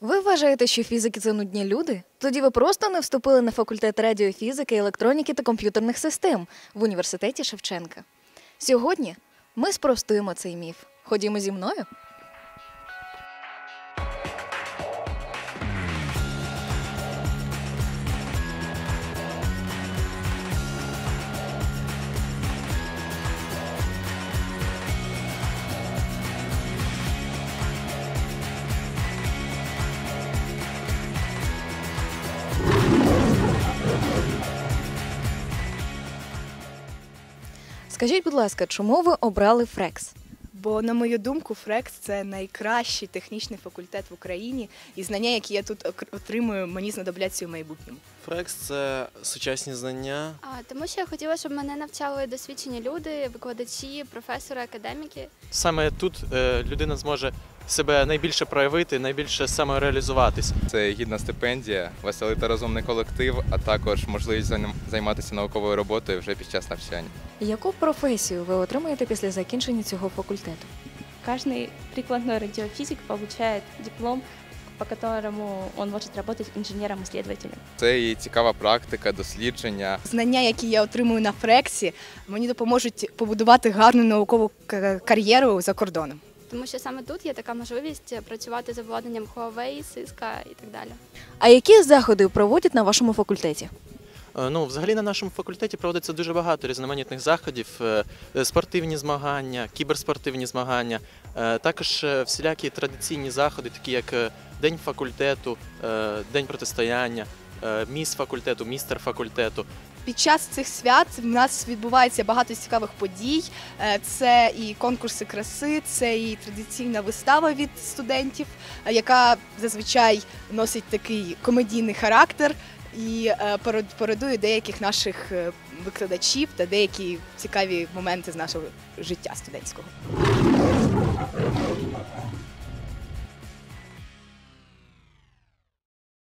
Ви вважаєте, що фізики це нудні люди? Тоді ви просто не вступили на факультет радіофізики, електроніки та комп'ютерних систем в університеті Шевченка. Сьогодні ми спростуємо цей міф. Ходімо зі мною. Скажіть, будь ласка, чому ви обрали Фрекс? Бо, на мою думку, Фрекс це найкращий технічний факультет в Україні, і знання, які я тут отримую, мені знадобляться у майбутньому. Фрекс це сучасні знання. А, тому що я хотіла, щоб мене навчали досвідчені люди, викладачі, професори, академіки. Саме тут е, людина зможе себе найбільше проявити, найбільше самореалізуватись. Це гідна стипендія, веселий та розумний колектив, а також можливість займатися науковою роботою вже під час навчання. Яку професію ви отримаєте після закінчення цього факультету? Каждый прикладной радиофизик получает диплом, по которому он может работать инженером-исследователем. Це і цікава практика, дослідження. Знання, які я отримую на Фрексі, мені допоможуть побудувати гарну наукову кар'єру за кордоном. Тому що саме тут є така можливість працювати за обладнанням Huawei, Cisco і так далі. А які заходи проводять на вашому факультеті? Е, Ну, взагалі на нашому факультеті проводиться дуже багато різноманітних заходів, е, е, спортивні змагання, кіберспортивні змагання, е, також е, всілякі традиційні заходи, такі як е, День факультету, е, День протистояння, е, міс факультету, містер факультету. Під час цих свят в нас відбувається багато цікавих подій. Е, Це і конкурси краси, це і традиційна вистава від студентів, е, яка зазвичай носить такий комедійний характер і е, парод- деяких наших викладачів та деякі цікаві моменти з нашого життя студентського.